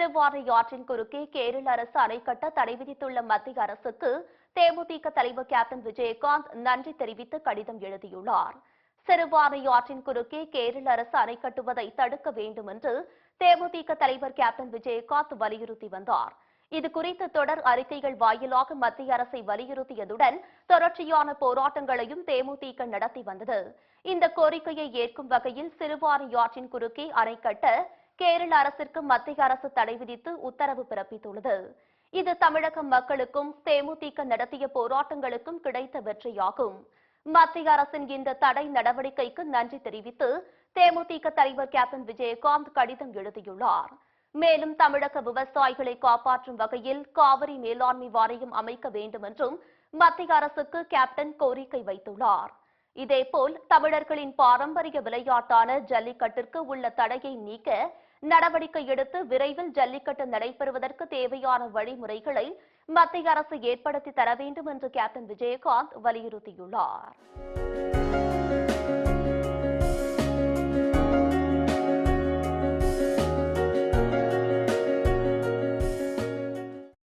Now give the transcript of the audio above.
சிறுவாணி ஆற்றின் குறுக்கே கேரள அரசு அணை கட்ட தடை விதித்துள்ள மத்திய அரசுக்கு தேமுதிக தலைவர் கேப்டன் விஜயகாந்த் நன்றி தெரிவித்து கடிதம் எழுதியுள்ளார். சிறுவாணி ஆற்றின் குறுக்கே கேரள அரசு அணை கட்டுவதை தடுக்க வேண்டும் என்று தேமுதிக தலைவர் கேப்டன் விஜயகாந்த் வலியுறுத்தி வந்தார். இது குறித்து தொடர் அறிக்கைகள் வாயிலாக மத்திய அரசை வலியுறுத்தியதுடன் தொடர்ச்சியான போராட்டங்களையும் தேமுதிக நடத்தி வந்தது. இந்த கோரிக்கையை ஏற்கும் வகையில் சிறுவாணி ஆற்றின் குறுக்கே அணை கட்ட கேரள அரசிற்கு மத்திய அரசு தடை விதித்து உத்தரவு பிறப்பித்துள்ளது. இது தமிழக மக்களுக்கும் தேமுதிக நடத்திய போராட்டங்களுக்கும் கிடைத்த வெற்றியாகும். மத்திய அரசின் இந்த தடை நடவடிக்கைக்கு நன்றி தெரிவித்து தேமுதிக தலைவர் கேப்டன் விஜயகாந்த் கடிதம் எழுதியுள்ளார். மேலும் தமிழக விவசாயிகளை காப்பாற்றும் வகையில் காவிரி மேலாண்மை வாரியம் அமைக்க வேண்டும் என்றும் மத்திய அரசுக்கு கேப்டன் கோரிக்கை வைத்துள்ளார். இதேபோல் தமிழர்களின் பாரம்பரிய விளையாட்டான ஜல்லிக்கட்டிற்கு உள்ள தடையை நீக்க நடவடிக்கை எடுத்து விரைவில் ஜல்லிக்கட்டு நடைபெறுவதற்கு தேவையான வழிமுறைகளை மத்திய அரசு ஏற்படுத்தி தர வேண்டும் என்று கேப்டன் விஜயகாந்த் வலியுறுத்தியுள்ளார்.